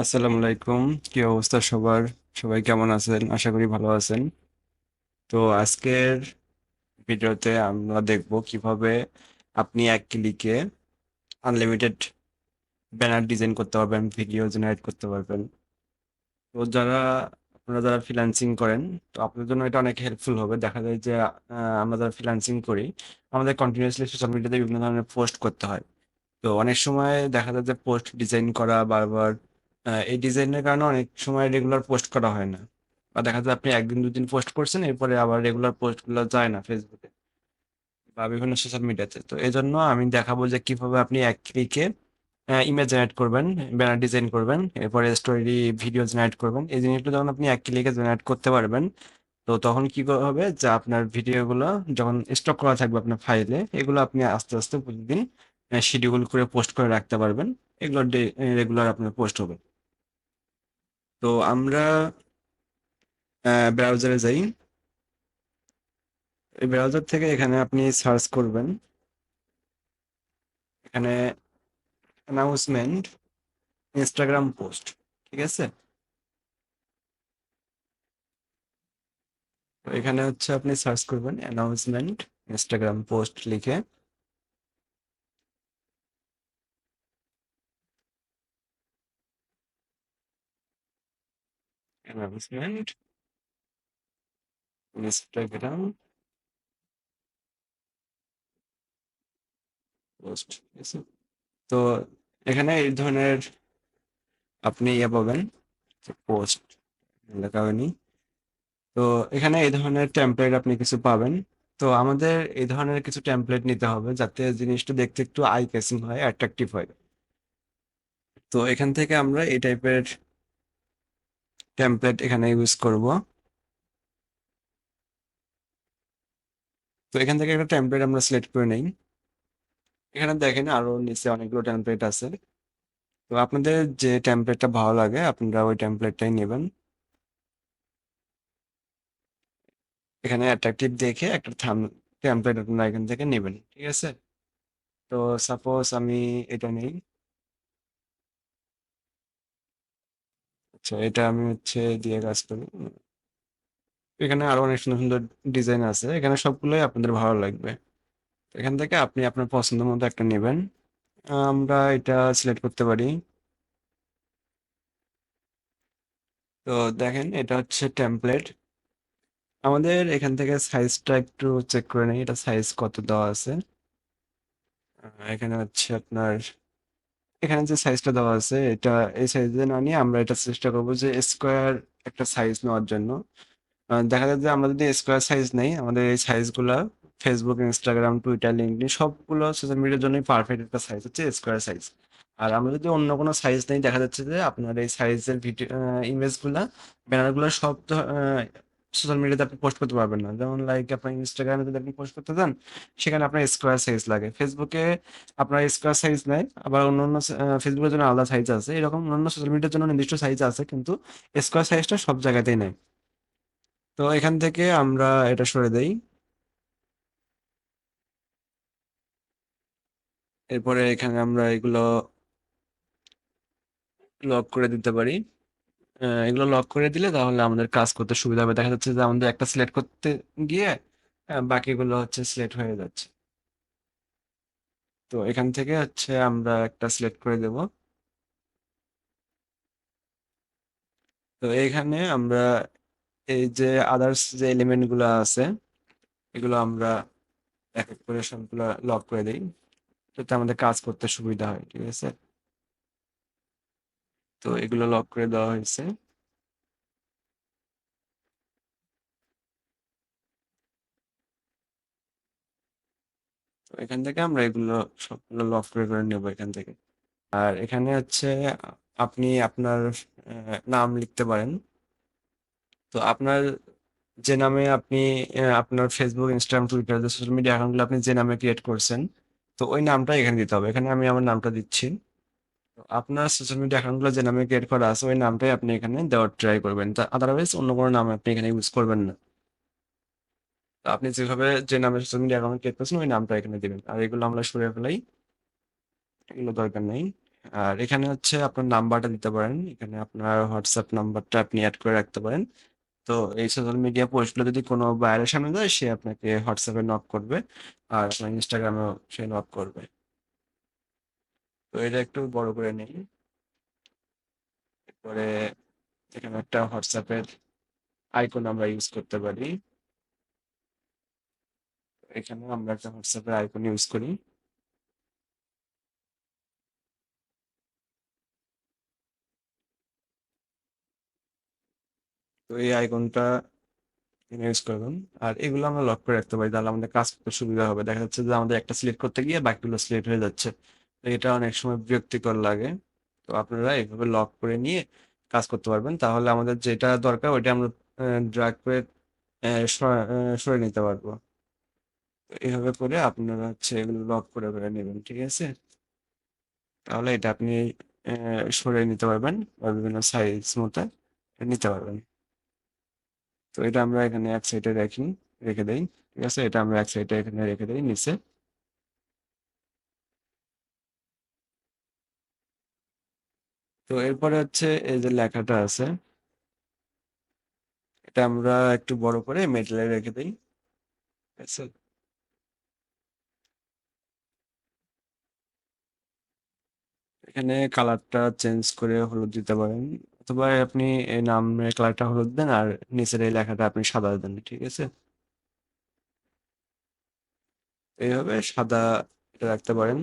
আসসালামু আলাইকুম। কি অবস্থা সবার? সবাই কেমন আছেন? আশা করি ভালো আছেন। তো আজকের ভিডিওতে আমরা দেখব কীভাবে আপনি এক ক্লিকে আনলিমিটেড ব্যানার ডিজাইন করতে পারবেন ভিডিও জেনারেট করতে পারবেন। তো যারা, আপনারা যারা ফ্রিল্যান্সিং করেন, তো আপনাদের জন্য এটা অনেক হেল্পফুল হবে। দেখা যায় যে আমরা যারা ফ্রিল্যান্সিং করি, আমাদের কন্টিনিউয়াসলি সোশ্যাল মিডিয়াতে বিভিন্ন ধরনের পোস্ট করতে হয়। তো অনেক সময় দেখা যায় যে পোস্ট ডিজাইন করা বারবার এই ডিজাইনের কারণে অনেক সময় রেগুলার পোস্ট করা হয় না। বা দেখা যায় আপনি একদিন, দুদিন পোস্ট করছেন, এরপরে আবার রেগুলার পোস্টগুলো যায় না ফেসবুকে বা বিভিন্ন সোশ্যাল মিডিয়াতে তো। এই জন্য আমি দেখাবো যে কীভাবে আপনি এক ক্লিকে ইমেজ জেনারেট করবেন ব্যানার ডিজাইন করবেন, এরপরে স্টোরি ভিডিও জেনারেট করবেন। এই জিনিসগুলো যখন আপনি এক ক্লিকে জেনারেট করতে পারবেন, তো তখন কি হবে? যে আপনার ভিডিওগুলো যখন স্টক করা থাকবে আপনার ফাইলে এগুলো আপনি আস্তে আস্তে প্রতিদিন শিডিউল করে পোস্ট করে রাখতে পারবেন। এগুলো রেগুলার আপনার পোস্ট হবে। তো আমরা ব্রাউজারে যাই। এই ব্রাউজার থেকে এখানে আপনি সার্চ করবেন। এখানে অ্যানাউন্সমেন্ট ইনস্টাগ্রাম পোস্ট ঠিক আছে? এখানে হচ্ছে আপনি সার্চ করবেন অ্যানাউন্সমেন্ট ইনস্টাগ্রাম পোস্ট লিখে। অ্যানাউন্সমেন্ট ইনস্টাগ্রাম পোস্ট তো এখানে এই ধরনের আপনি ইয়ে পাবেন পোস্ট লেখা হয়নি। তো এখানে এই ধরনের টেমপ্লেট আপনি কিছু পাবেন। তো আমাদের এই ধরনের কিছু টেমপ্লেট নিতে হবে যাতে জিনিসটা দেখতে একটু আই ক্যাচিং হয় অ্যাট্রাকটিভ হয়। তো এখান থেকে আমরা এই টাইপের টেমপ্লেট এখানে ইউজ করব। তো এখান থেকে একটা টেমপ্লেট আমরা সিলেক্ট করে নেই। এখানে দেখেন আরও নিচে অনেকগুলো টেমপ্লেট আছে। তো আপনাদের যে টেমপ্লেটটা ভালো লাগে, আপনারা ওই টেমপ্লেটটাই নেবেন। এখানে অ্যাট্রাকটিভ দেখে একটা থাম টেমপ্লেট আপনারা এখান থেকে নেবেন, ঠিক আছে? তো সাপোজ আমি এটা নেই। আচ্ছা এটা আমি হচ্ছে দিয়ে কাজ করি। এখানে আরও অনেক সুন্দর সুন্দর ডিজাইন আছে। এখানে সবগুলোই আপনাদের ভালো লাগবে। এখান থেকে আপনি আপনার পছন্দ মতো একটা নেবেন। আমরা এটা সিলেক্ট করতে পারি। তো দেখেন, এটা হচ্ছে টেমপ্লেট আমাদের এখান থেকে সাইজটা একটু চেক করে নিই। এটা সাইজ কত দেওয়া আছে? এখানে হচ্ছে আপনার এখানে যে সাইজটা দেওয়া আছে, এটা এই সাইজে না নিয়ে আমরা এটা চেষ্টা করব যে স্কোয়ার একটা সাইজ নেওয়ার জন্য। দেখা যায় যে আমরা যদি স্কোয়ার সাইজ নেই, আমাদের এই সাইজগুলো ফেসবুক ইনস্টাগ্রাম টুইটার লিঙ্কডিন সবগুলো সোশ্যাল মিডিয়ার জন্যই পারফেক্ট একটা সাইজ হচ্ছে স্কোয়ার সাইজ আর আমরা যদি অন্য কোনো সাইজ নেই, দেখা যাচ্ছে যে আপনার এই সাইজের ভিডিও ইমেজগুলা ব্যানারগুলো সব সোশ্যাল মিডিয়াতে আপনি পোস্ট করতে পারবেন না। যেমন লাইক আপনার ইনস্টাগ্রামে যদি আপনি পোস্ট করতে চান, সেখানে আপনার স্কোয়ার সাইজ লাগে। ফেসবুকে আপনার স্কোয়ার সাইজ নেয় আবার অন্য অন্য ফেসবুকের জন্য আলাদা সাইজ আছে। এরকম অন্য সোশ্যাল মিডিয়ার জন্য নির্দিষ্ট সাইজ আছে, কিন্তু স্কোয়ার সাইজটা সব জায়গাতেই নেয় তো এখান থেকে আমরা এটা সরে দেই। এরপরে এখানে আমরা এগুলো লক করে দিতে পারি। এগুলো লক করে দিলে তাহলে আমাদের কাজ করতে সুবিধা হবে। দেখা যাচ্ছে যে আমাদের একটা সিলেক্ট করতে গিয়ে বাকিগুলো হচ্ছে সিলেক্ট হয়ে যাচ্ছে। তো এখান থেকে হচ্ছে আমরা একটা সিলেক্ট করে দেব। তো এখানে আমরা এই যে আদার্স যে এলিমেন্টগুলো আছে, এগুলো আমরা এক এক করে সবগুলো লক করে দিই। যাতে আমাদের কাজ করতে সুবিধা হয়, ঠিক আছে? তো এগুলো লক করে দেওয়া হয়েছে। এখান থেকে আমরা এগুলো সবগুলো লক করে করে নেব এখান থেকে। আর এখানে হচ্ছে, আপনি আপনার নাম লিখতে পারেন। তো আপনার যে নামে আপনি আপনার Facebook Instagram Twitter social media অ্যাকাউন্টগুলো আপনি যে নামে ক্রিয়েট করছেন, তো ওই নামটা এখানে দিতে হবে। এখানে আমি আমার নামটা দিচ্ছি। আপনার সোশ্যাল মিডিয়া অ্যাকাউন্টগুলো যে নামে ক্রিয়েট করা আছে, ওই নামটাই আপনি এখানে দেওয়ার ট্রাই করবেন। তা আদারওয়াইজ অন্য কোনো নাম আপনি এখানে ইউজ করবেন না। আপনি যেভাবে যে নামে সোশ্যাল মিডিয়া অ্যাকাউন্ট ক্রিয়েট করছেন, ওই নামটা এখানে দেবেন। আর এগুলো আমরা সরিয়ে ফেলাই। এগুলো দরকার নেই। আর এখানে হচ্ছে আপনার নাম্বারটা দিতে পারেন। এখানে আপনার হোয়াটসঅ্যাপ নাম্বারটা আপনি অ্যাড করে রাখতে পারেন। তো এই সোশ্যাল মিডিয়া পোস্টগুলো যদি কোনো বাইরের সামনে যায়, সে আপনাকে হোয়াটসঅ্যাপে নক করবে। আর আপনার ইনস্টাগ্রামেও সে নক করবে। তো এটা একটু বড় করে নিই। এরপরে এখানে একটা হোয়াটসঅ্যাপের আইকন আমরা ইউজ করতে পারি। এখানে আমরা একটা হোয়াটসঅ্যাপের আইকন ইউজ করি। তো এই আইকনটা ইউজ করবেন আর এগুলো আমরা লক করে রাখতে পারি। তাহলে আমাদের কাজ করতে সুবিধা হবে। দেখা যাচ্ছে যে আমাদের একটা সিলেক্ট করতে গিয়ে বাকিগুলো সিলেক্ট হয়ে যাচ্ছে। এটা অনেক সময় বিরক্তিকর লাগে। তো আপনারা এইভাবে লক করে নিয়ে কাজ করতে পারবেন। তাহলে আমাদের যেটা দরকার, ওইটা আমরা ড্রাগ করে সরে নিতে পারব। এইভাবে করে আপনারা হচ্ছে এগুলো লক করে করে নেবেন, ঠিক আছে? তাহলে এটা আপনি সরে নিতে পারবেন বা বিভিন্ন সাইজ মতো নিতে পারবেন। তো এটা আমরা এখানে এক সাইডে রাখি, রেখে দেই, ঠিক আছে? এটা আমরা এক সাইডে এখানে রেখে দেই, নিচে। তো এরপরে হচ্ছে এই যে লেখাটা আছে, এটা আমরা একটু বড় করে মেটালে রেখে দিই এখানে কালারটা চেঞ্জ করে হলুদ দিতে পারেন, অথবা আপনি এই নামের কালারটা হলুদ দেন আর নিচের এই লেখাটা আপনি সাদা দেন, ঠিক আছে? এইভাবে সাদা রাখতে পারেন।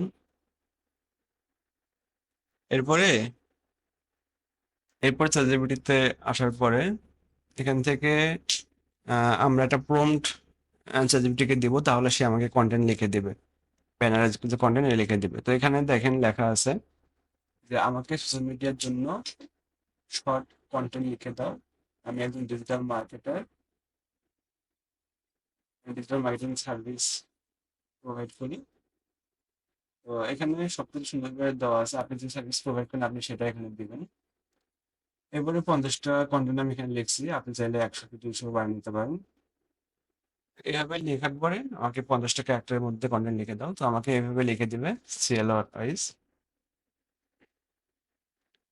এরপরে এরপর চ্যাটজিপিটিতে আসার পরে এখান থেকে আমরা একটা প্রম্পট চ্যাটজিপিটিকে দিব, তাহলে সে আমাকে কন্টেন্ট লিখে দেবে। ব্যানারে যে কন্টেন্ট লিখে দেবে। তো এখানে দেখেন লেখা আছে যে, আমাকে সোশ্যাল মিডিয়ার জন্য শর্ট কন্টেন্ট লিখে দাও। আমি একজন digital marketer digital marketing service provide করি। তো এখানে সবকিছু সুন্দর করে দেওয়া আছে। আপনি যে সার্ভিস প্রোভাইড করেন, আপনি সেটা এখানে দিবেন। এরপরে পঞ্চাশটা কন্টেন্ট আমি এখানে লিখছি। আপনি চাইলে একশো কি দুইশো বানিয়ে নিতে পারেন। এভাবে লেখার পরে আমাকে পঞ্চাশটা ক্যারেক্টারের মধ্যে কন্টেন্ট লিখে দাও। তো আমাকে এভাবে লিখে দিবে সিএল ওয়াইজ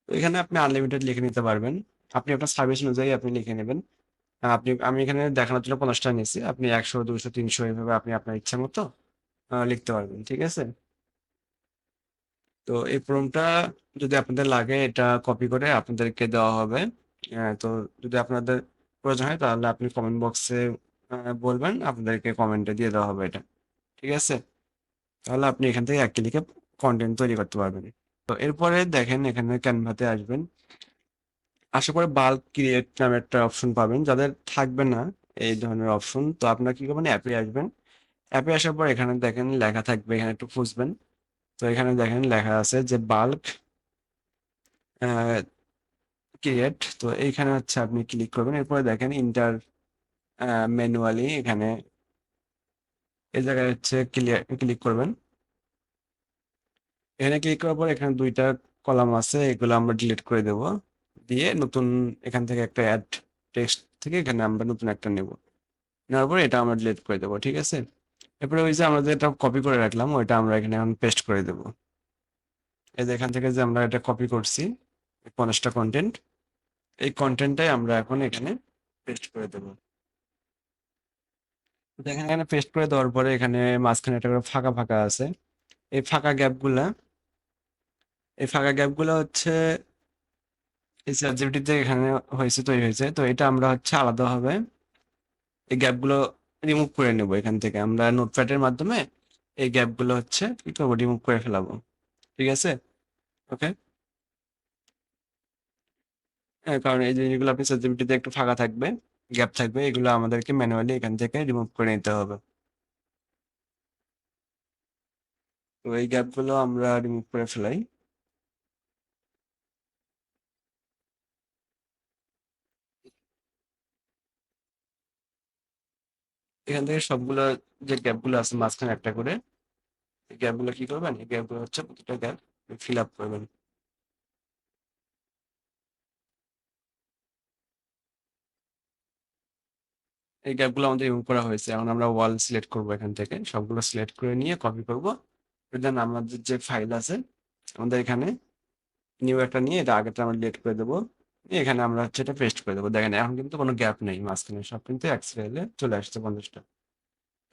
তো এখানে আপনি আনলিমিটেড লিখে নিতে পারবেন। আপনি আপনার সার্ভিস অনুযায়ী আপনি লিখে নেবেন। আপনি, আমি এখানে দেখানোর জন্য পঞ্চাশটা নিয়েছি। আপনি একশো দুশো তিনশো এইভাবে আপনি আপনার ইচ্ছা মতো লিখতে পারবেন। ঠিক আছে? তো এই প্রমটা যদি আপনাদের লাগে, এটা কপি করে আপনাদেরকে দেওয়া হবে। তো যদি আপনাদের প্রয়োজন হয়, তাহলে আপনি কমেন্ট বক্সে বলবেন, আপনাদেরকে কমেন্টে দিয়ে দেওয়া হবে এটা। ঠিক আছে? তাহলে আপনি এখান থেকে এক ক্লিকে কন্টেন্ট তৈরি করতে পারবেন। তো এরপরে দেখেন, এখানে ক্যানভাতে আসবেন। আশা করে বাল্ক ক্রিয়েট নামে একটা অপশন পাবেন। যাদের থাকবে না এই ধরনের অপশন তো আপনারা কি করবেন? অ্যাপে আসবেন। অ্যাপে আসার পর এখানে দেখেন, লেখা থাকবে, এখানে একটু খুঁজবেন। তো এখানে দেখেন লেখা আছে যে বাল্ক ক্রিয়েট তো এইখানে হচ্ছে আপনি ক্লিক করবেন। এরপরে দেখেন ইন্টার ম্যানুয়ালি এখানে এই জায়গায় হচ্ছে ক্লিক করবেন। এখানে ক্লিক করার পর এখানে দুইটা কলাম আছে, এগুলো আমরা ডিলিট করে দেব। দিয়ে নতুন এখান থেকে একটা অ্যাড টেক্সট থেকে এখানে আমরা নতুন একটা নেব। নেওয়ার পরে এটা আমরা ডিলিট করে দেবো, ঠিক আছে? এরপরে ওই যে আমরা যেটা কপি করে রাখলাম, ওইটা আমরা এখানে এখন পেস্ট করে দেব। এই যে এখান থেকে যে আমরা এটা কপি করছি পঞ্চাশটা কন্টেন্ট এই কন্টেন্টটাই আমরা এখন এখানে পেস্ট করে দেব। দেখেন এখানে পেস্ট করে দেওয়ার পরে এখানে মাঝখানে একটা করে ফাঁকা ফাঁকা আছে। এই ফাঁকা গ্যাপগুলা এই ফাঁকা গ্যাপগুলো হচ্ছে এই চ্যাটজিপিটিতে এখানে হয়েছে, তৈরি হয়েছে। তো এটা আমরা হচ্ছে আলাদাভাবে এই গ্যাপগুলো রিমুভ করে নেব এখান থেকে। আমরা নোটপ্যাডের মাধ্যমে এই গ্যাপগুলো হচ্ছে কি করব? রিমুভ করে ফেলাবো। ঠিক আছে? ওকে হ্যাঁ কারণ এই জিনিসগুলো আপনি চ্যাটজিপিটিতে একটু ফাঁকা থাকবে গ্যাপ থাকবে, এগুলো আমাদেরকে ম্যানুয়ালি এখান থেকে রিমুভ করে নিতে হবে। তো এই গ্যাপগুলো আমরা রিমুভ করে ফেলাই। এখান থেকে সবগুলো যে গ্যাপগুলো আছে মাঝখানে একটা করে, এই গ্যাপগুলো কি করবেন? এই গ্যাপগুলো হচ্ছে প্রতিটা গ্যাপ ফিল আপ করবেন। এই গ্যাপগুলো আমাদের রিমুভ করা হয়েছে। এখন আমরা ওয়াল সিলেক্ট করব এখান থেকে। সবগুলো সিলেক্ট করে নিয়ে কপি করব। দেন আমাদের যে ফাইল আছে, আমাদের এখানে নিউ একটা নিয়ে এটা আগেটা আমরা ডিলিট করে দেবো। এখানে আমরা হচ্ছে এটা পেস্ট করে দেবো। দেখেন, এখন কিন্তু কোনো গ্যাপ নেই, মাঝখানে সব কিন্তু এক সেলে চলে আসছে পঞ্চাশটা।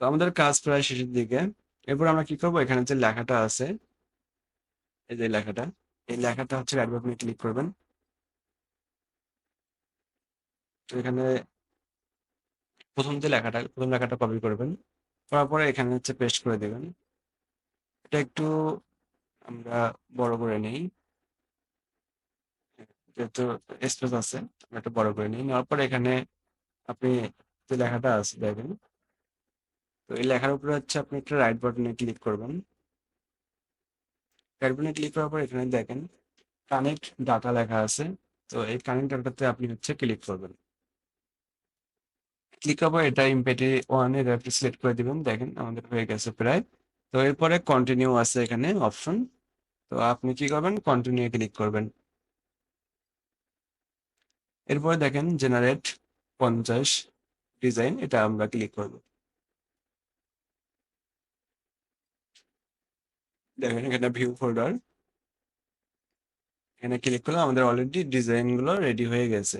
তো আমাদের কাজ প্রায় শেষের দিকে। এরপর আমরা কি করব? এখানে যে লেখাটা আছে, এই যে লেখাটা, এই লেখাটা হচ্ছে রাইট বাটনে ক্লিক করবেন। তো এখানে প্রথম যে লেখাটা, প্রথম লেখাটা কপি করবেন। করার পরে এখানে হচ্ছে পেস্ট করে দেবেন। এটা একটু আমরা বড় করে নেই। যেহেতু স্পেস আছে আমরা একটু বড় করে নিই। নেওয়ার পরে এখানে আপনি যে লেখাটা আছে দেখেন। তো এই লেখার উপরে হচ্ছে আপনি একটা রাইট বাটনে ক্লিক করবেন। রাইট বাটনে ক্লিক করার পর এখানে দেখেন কানেক্ট ডাটা লেখা আছে। তো এই কানেক্ট ডাটাতে আপনি হচ্ছে ক্লিক করবেন। ক্লিক পর এটা ইম্পেটি ওয়ানের আপনি সিলেক্ট করে দিবেন। দেখেন আমাদের হয়ে গেছে প্রায়। তো এরপরে কন্টিনিউ আছে এখানে অপশন তো আপনি কি করবেন? কন্টিনিউ ক্লিক করবেন। এরপরে দেখেন জেনারেট পঞ্চাশ ডিজাইন এটা আমরা ক্লিক করব। দেখেন এখানে ভিউ ফোল্ডার এখানে ক্লিক করলে আমাদের অলরেডি ডিজাইনগুলো রেডি হয়ে গেছে।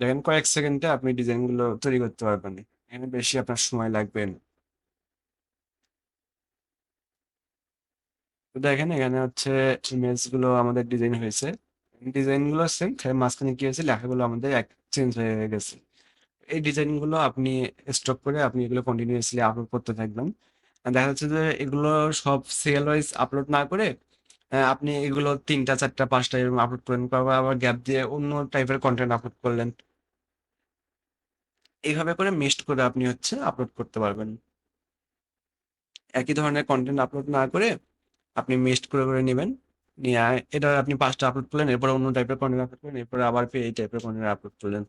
দেখেন কয়েক সেকেন্ডে আপনি ডিজাইনগুলো তৈরি করতে পারবেন। এখানে বেশি আপনার সময় লাগবে না। তো দেখেন এখানে হচ্ছে ইমেজগুলো আমাদের ডিজাইন হয়েছে। ডিজাইনগুলো সেম মাঝখানে কি হয়েছে, লেখাগুলো আমাদের এক চেঞ্জ হয়ে গেছে। এই ডিজাইনগুলো আপনি স্টক করে আপনি এগুলো কন্টিনিউয়াসলি আপলোড করতে থাকবেন। দেখা যাচ্ছে যে এগুলো সব সিরিয়াল ওয়াইজ আপলোড না করে আপনি এগুলো তিনটা, চারটা, পাঁচটা এরকম আপলোড করেন তারপর আবার গ্যাপ দিয়ে অন্য টাইপের কন্টেন্ট আপলোড করলেন। এইভাবে করে মিক্সড করে আপনি হচ্ছে আপলোড করতে পারবেন। একই ধরনের কন্টেন্ট আপলোড না করে আপনি মিক্সড করে করে নেবেন। এটা আপনি পাঁচটা আপলোড করলেন, এরপর অন্য টাইপের কন্টেন্ট আপলোড করলেন, এরপর আবার এই টাইপের কন্টেন্ট আপলোড করলেন।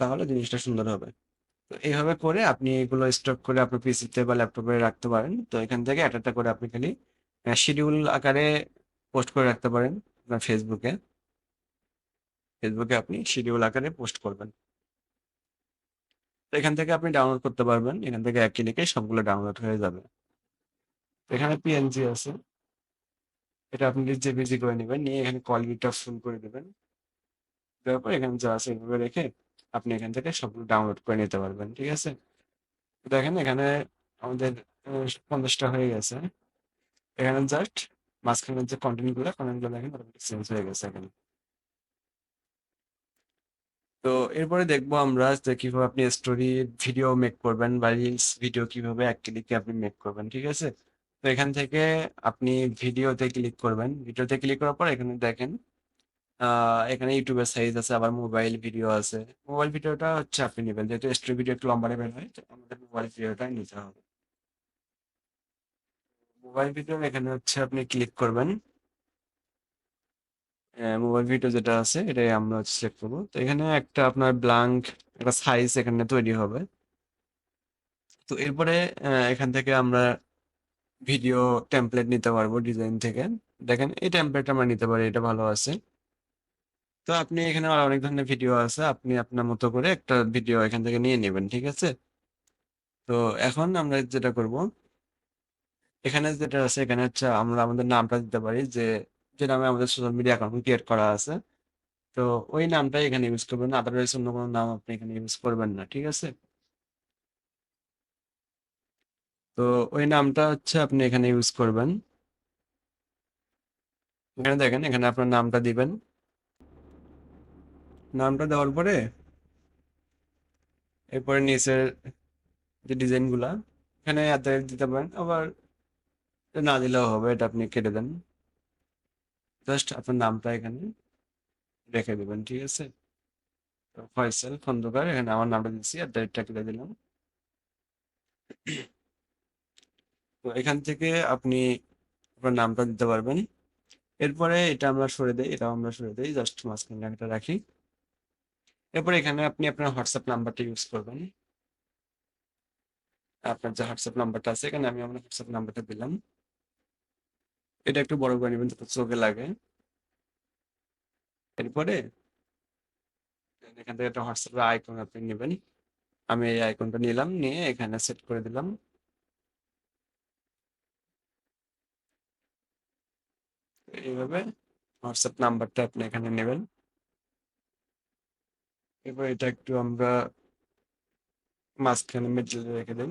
তাহলে জিনিসটা সুন্দর হবে। তো এইভাবে করে আপনি এগুলো স্টক করে আপনার পিসিতে বা ল্যাপটপে রাখতে পারেন। তো এখান থেকে একটা করে আপনি খালি শিডিউল আকারে পোস্ট করে রাখতে পারেন আপনার ফেসবুকে ফেসবুকে আপনি শিডিউল আকারে পোস্ট করবেন। তো এখান থেকে আপনি ডাউনলোড করতে পারবেন। এখান থেকে এক ক্লিকে সবগুলো ডাউনলোড হয়ে যাবে। এখানে পিএনজি আছে। এটা আপনি জেপিজি করে নেবেন, নিয়ে এখানে কোয়ালিটিটা ফুল করে দেবেন। দেওয়ার পর এখানে যা আছে এভাবে রেখে আপনি এখান থেকে সবগুলো ডাউনলোড করে নিতে পারবেন, ঠিক আছে? দেখেন এখানে আমাদের পঞ্চাশটা হয়ে গেছে। এখানে জাস্ট মাঝখানে যে কন্টেন্টগুলো কন্টেন্ট দেখেন চেঞ্জ হয়ে গেছে এখানে। তো এরপরে দেখব আমরা যে কীভাবে আপনি স্টোরি ভিডিও মেক করবেন বা রিলস ভিডিও কীভাবে এক ক্লিকে আপনি মেক করবেন, ঠিক আছে? তো এখান থেকে আপনি ভিডিওতে ক্লিক করবেন। ভিডিওতে ক্লিক করার পর এখানে দেখেন এখানে ইউটিউবের সাইজ আছে, আবার মোবাইল ভিডিও আছে। মোবাইল ভিডিওটা হচ্ছে আপনি নেবেন। যেহেতু স্টোরি ভিডিও একটু লম্বা নেবেন হয়, তো আমাদের মোবাইল ভিডিওটাই নিতে হবে। মোবাইল ভিডিও এখানে হচ্ছে আপনি ক্লিক করবেন। মোবাইল ভিডিও যেটা আছে, এটাই আমরা হচ্ছে সিলেক্ট করব। তো এখানে একটা আপনার ব্লাঙ্ক একটা সাইজ এখানে তৈরি হবে। তো এরপরে এখান থেকে আমরা ভিডিও টেমপ্লেট নিতে পারব ডিজাইন থেকে। দেখেন, এই টেমপ্লেট আমরা নিতে পারি, এটা ভালো আছে। তো আপনি এখানে অনেক ধরনের ভিডিও আছে, আপনি আপনার মতো করে একটা ভিডিও এখান থেকে নিয়ে নেবেন, ঠিক আছে? তো এখন আমরা যেটা করব, এখানে যেটা আছে, এখানে হচ্ছে আমরা আমাদের নামটা দিতে পারি, যে যে নামে আমাদের সোশ্যাল মিডিয়া অ্যাকাউন্ট ক্রিয়েট করা আছে। তো ওই নামটাই এখানে ইউজ করবেন আদারওয়াইজ অন্য কোনো নাম আপনি এখানে ইউজ করবেন না, ঠিক আছে? তো ওই নামটা হচ্ছে আপনি এখানে ইউজ করবেন। এখানে দেখেন, এখানে আপনার নামটা দিবেন। নামটা দেওয়ার পরে এরপরে নিচের যে ডিজাইনগুলা এখানে এত দিতে পারেন, আবার না দিলেও হবে, এটা আপনি কেটে দেন। জাস্ট আপনার নামটা এখানে রেখে দেবেন, ঠিক আছে? ফয়সাল খন্দকার এখানে আমার নামটা দিচ্ছি ডেটটা কেটে দিলাম। তো এখান থেকে আপনি আপনার নামটা দিতে পারবেন। এরপরে এটা আমরা সরে দেই, এটাও আমরা সরে দেই, জাস্ট মাঝখানে একটা রাখি। এরপরে এখানে আপনি আপনার হোয়াটসঅ্যাপ নাম্বারটা ইউজ করবেন। আপনার যে হোয়াটসঅ্যাপ নাম্বারটা আছে, এখানে আমি আমার হোয়াটসঅ্যাপ নাম্বারটা দিলাম। এটা একটু বড় করে নেবেন চোখে লাগে। এরপরে এখান থেকে একটা হোয়াটসঅ্যাপের আইকন আপনি নেবেন। আমি এই আইকনটা নিলাম, নিয়ে এখানে সেট করে দিলাম। এইভাবে হোয়াটসঅ্যাপ নাম্বারটা আপনি এখানে নেবেন। এবার এটা একটু আমরা মাঝখানে মিডলে রেখে দিন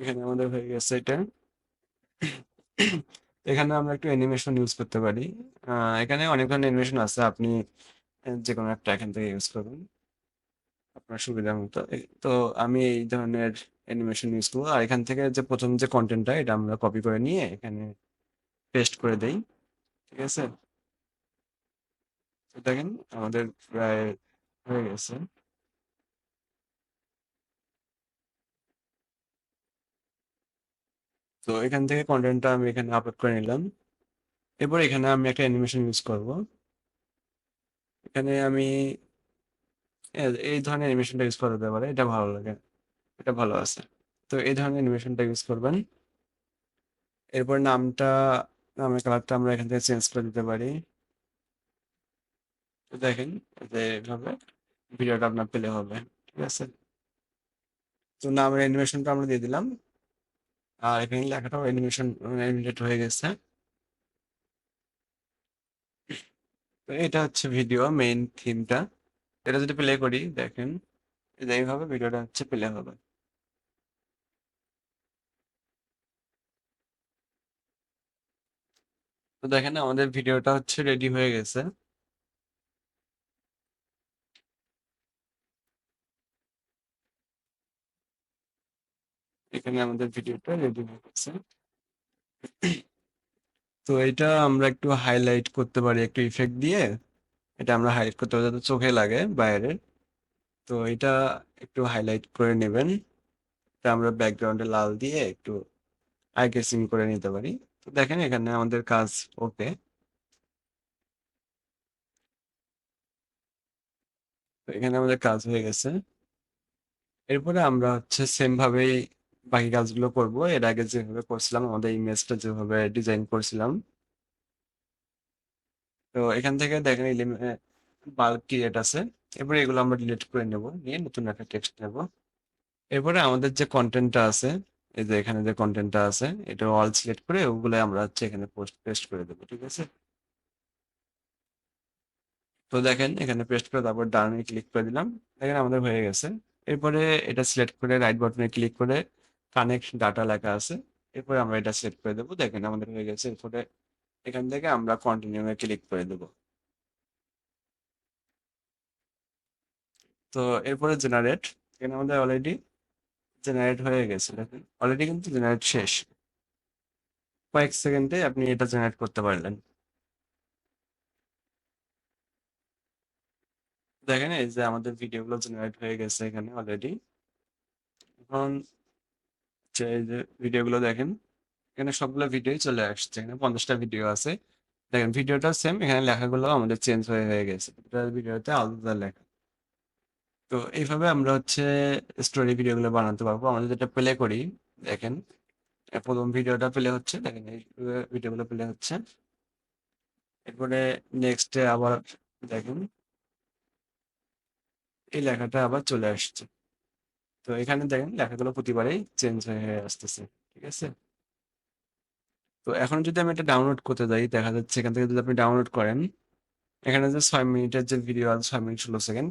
এখানে আমাদের হয়ে গেছে এটা। এখানে আমরা একটু অ্যানিমেশন ইউজ করতে পারি। এখানে অনেক ধরনের অ্যানিমেশন আছে। আপনি যে কোনো একটা এখান থেকে ইউজ করুন। আপনার সুবিধা মতো। তো আমি এই ধরনের অ্যানিমেশন ইউজ করব। আর এখান থেকে যে প্রথম যে কন্টেন্টটা এটা আমরা কপি করে নিয়ে এখানে পেস্ট করে দেই। ঠিক আছে? দেখেন, আমাদের প্রায় হয়ে গেছে। তো এখান থেকে কন্টেন্টটা আমি এখানে আপলোড করে নিলাম। এরপর এখানে আমি একটা অ্যানিমেশন ইউজ করব। এখানে আমি এই ধরনের অ্যানিমেশনটা ইউজ করা যেতে পারে, এটা ভালো লাগে, এটা ভালো আছে। তো এই ধরনের অ্যানিমেশনটা ইউজ করবেন। এরপর নামটা, নামের কালারটা আমরা এখান থেকে চেঞ্জ করে দিতে পারি। দেখেন যে এইভাবে ভিডিওটা আপনার পেলে হবে, ঠিক আছে? তো নামের অ্যানিমেশনটা আমরা দিয়ে দিলাম। আর এখানে লেখাটাও অ্যানিমেশন অ্যানিমেটেড হয়ে গেছে। তো এটা হচ্ছে ভিডিও মেইন থিমটা এটা যদি প্লে করি, দেখেন এইভাবে ভিডিওটা হচ্ছে প্লে হবে। তো দেখেন, আমাদের ভিডিওটা হচ্ছে রেডি হয়ে গেছে। এখানে আমাদের ভিডিওটা রেডি হয়ে গেছে। তো এটা আমরা একটু হাইলাইট করতে পারি, একটু ইফেক্ট দিয়ে। এটা আমরা হাইলাইট করতে পারি যাতে চোখে লাগে বাইরের। তো এটা একটু হাইলাইট করে নেবেন। এটা আমরা ব্যাকগ্রাউন্ডে লাল দিয়ে একটু আই কেসিং করে নিতে পারি। তো দেখেন এখানে আমাদের কাজ ওকে এখানে আমাদের কাজ হয়ে গেছে। এরপরে আমরা হচ্ছে সেম ভাবেই বাকি কাজগুলো করব। এর আগে যেভাবে করছিলাম, আমাদের ইমেজটা যেভাবে ডিজাইন করছিলাম তো এখান থেকে দেখেন বাল্ক ক্রিয়েট আছে? এরপরে এগুলো আমরা ডিলিট করে নেব, নিয়ে নতুন একটা টেক্সট নেব। এরপরে আমাদের যে কন্টেন্টটা আছে, এই যে এখানে যে কন্টেন্টটা আছে এটা অল সিলেক্ট করে ওগুলো আমরা হচ্ছে এখানে পোস্ট পেস্ট করে দেবো, ঠিক আছে? তো দেখেন এখানে পেস্ট করে তারপর ডানে ক্লিক করে দিলাম, দেখেন আমাদের হয়ে গেছে। এরপরে এটা সিলেক্ট করে রাইট বাটনে ক্লিক করে কানেক্ট ডাটা লেখা আছে, এরপরে আমরা এটা সিলেক্ট করে দেবো, দেখেন আমাদের হয়ে গেছে। এরপরে এখান থেকে আমরা কন্টিনিউ এ ক্লিক করে দেবো। তো এরপরে জেনারেট এখানে আমাদের অলরেডি জেনারেট হয়ে গেছে, দেখেন। অলরেডি কিন্তু জেনারেট শেষ। কয়েক সেকেন্ডে আপনি এটা জেনারেট করতে পারলেন। দেখেন এই যে আমাদের ভিডিওগুলো জেনারেট হয়ে গেছে এখানে অলরেডি এখন যে ভিডিওগুলো দেখেন এখানে সবগুলো ভিডিওই চলে আসছে, এখানে পঞ্চাশটা ভিডিও আছে। দেখেন ভিডিওটা সেম এখানে লেখাগুলো আমাদের চেঞ্জ হয়ে হয়ে গেছে। ভিডিওতে আলাদা লেখা। তো এইভাবে আমরা হচ্ছে স্টোরি ভিডিওগুলো বানাতে পারব। আমরা যেটা প্লে করি, দেখেন প্রথম ভিডিওটা প্লে হচ্ছে, দেখেন, এই ভিডিওগুলো প্লে হচ্ছে। এরপরে নেক্সটে আবার দেখেন, এই লেখাটা আবার চলে আসছে। তো এখানে দেখেন, লেখাগুলো প্রতিবারেই চেঞ্জ হয়ে আসতেছে, ঠিক আছে? তো এখন যদি আমি এটা ডাউনলোড করতে যাই, দেখা যাচ্ছে এখান থেকে যদি আপনি ডাউনলোড করেন, এখানে যে ছয় মিনিটের যে ভিডিও আছে, ছয় মিনিট ষোলো সেকেন্ড,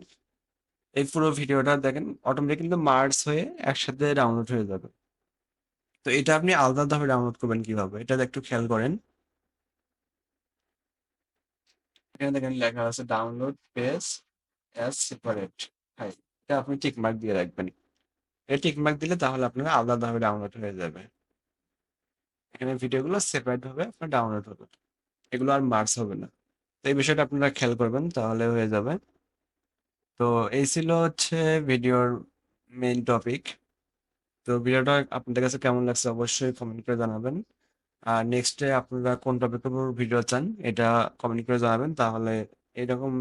এই পুরো ভিডিওটা দেখেন অটোমেটিক কিন্তু মার্চ হয়ে একসাথে ডাউনলোড হয়ে যাবে। তো এটা আপনি আলাদাভাবে ডাউনলোড করবেন কীভাবে? এটা একটু খেয়াল করেন। এখানে দেখেন লেখা আছে download page as separate file এটা আপনি টিক মার্ক দিয়ে রাখবেন। এটা টিক মার্ক দিলে তাহলে আপনার আলাদাভাবে ডাউনলোড হয়ে যাবে। এখানে ভিডিওগুলো সেপারেট ভাবে আপনার ডাউনলোড হবে। এগুলো আর মার্চ হবে না। তো এই বিষয়টা আপনারা খেয়াল করবেন, তাহলে হয়ে যাবে। তো এই ছিল হচ্ছে ভিডিওর মেইন টপিক তো ভিডিওটা আপনাদের কাছে কেমন লাগছে অবশ্যই কমেন্ট করে জানাবেন। আর নেক্সটে আপনারা কোন টপিকের উপর ভিডিও চান, এটা কমেন্ট করে জানাবেন। তাহলে এরকম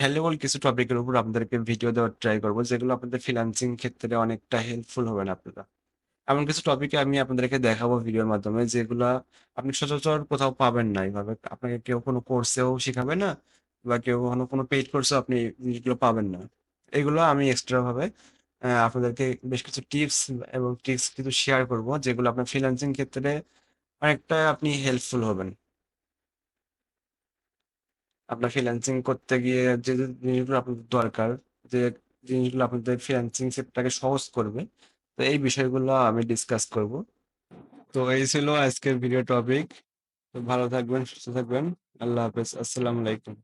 ভ্যালুয়েবল কিছু টপিকের উপর আপনাদেরকে ভিডিও দেওয়ার ট্রাই করব, যেগুলো আপনাদের ফ্রিল্যান্সিং ক্ষেত্রে অনেকটা হেল্পফুল হবেন আপনারা। এমন কিছু টপিকে আমি আপনাদেরকে দেখাবো ভিডিওর মাধ্যমে, যেগুলো আপনি সচরাচর কোথাও পাবেন না। এইভাবে আপনাকে কেউ কোনো কোর্সেও শেখাবে না বা কেউ কখনো কোনো পেইড কোর্সেও আপনি জিনিসগুলো পাবেন না। এগুলো আমি এক্সট্রা ভাবে আপনাদেরকে বেশ কিছু টিপস এবং ট্রিক্স কিন্তু শেয়ার করব, যেগুলো আপনার ফ্রিল্যান্সিং ক্ষেত্রে অনেকটা আপনি হেল্পফুল হবেন। আপনার ফ্রিল্যান্সিং করতে গিয়ে যে যে জিনিসগুলো আপনাদের দরকার, যে জিনিসগুলো আপনাদের ফ্রিল্যান্সিং সেক্টরটাকে সহজ করবে তো এই বিষয়গুলো আমি ডিসকাস করব। তো এই ছিল আজকের ভিডিও টপিক তো ভালো থাকবেন, সুস্থ থাকবেন। আল্লাহ হাফেজ। আসসালামু আলাইকুম।